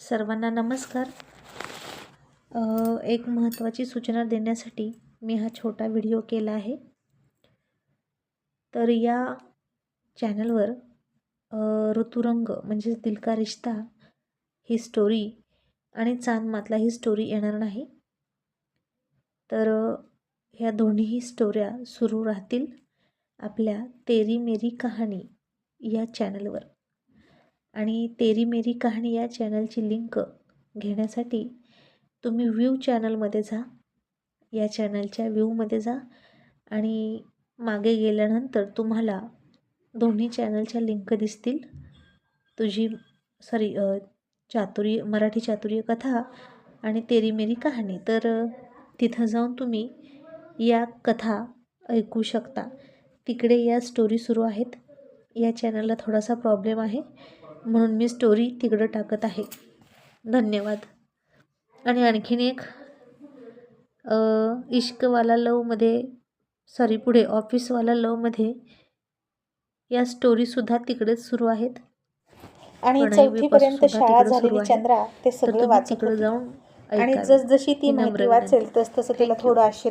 सर्वांना नमस्कार. एक महत्त्वाची सूचना देण्यासाठी मी हा छोटा व्हिडिओ केला आहे. तर या चॅनलवर ऋतुरंग म्हणजेच दिलका रिश्ता ही स्टोरी आणि चांदमातला ही स्टोरी येणार नाही. तर ह्या दोन्हीही स्टोऱ्या सुरू राहतील आपल्या तेरी मेरी कहाणी या चॅनलवर. आणि तेरी मेरी कहाणी या चॅनलची लिंक घेण्यासाठी तुम्ही व्ह्यू चॅनलमध्ये जा या चॅनलच्या व्ह्यूमध्ये जा आणि मागे गेल्यानंतर तुम्हाला दोन्ही चॅनलच्या लिंक दिसतील. तुझी सॉरी चातुर्य मराठी चातुर्य कथा आणि तेरी मेरी कहाणी. तर तिथं जाऊन तुम्ही या कथा ऐकू शकता. तिकडे या स्टोरी सुरू आहेत. या चॅनलला थोडासा प्रॉब्लेम आहे. म्हणून मी स्टोरी तिकडं टाकत आहे धन्यवाद आणि आणखीन एक इश्कवाला लवमध्ये सॉरी पुढे ऑफिसवाला लवमध्ये या स्टोरीसुद्धा तिकडेच सुरू आहेत आणि प्रणय चौथी पर्यंत पेपर सुद्धा शाळा झालेली. चंद्रा ते सगळं वाचत तिकडं. जाऊन आणि. जसजशी ती माहिती. वाचेल तस तसं तिला. थोडं आश्चर्य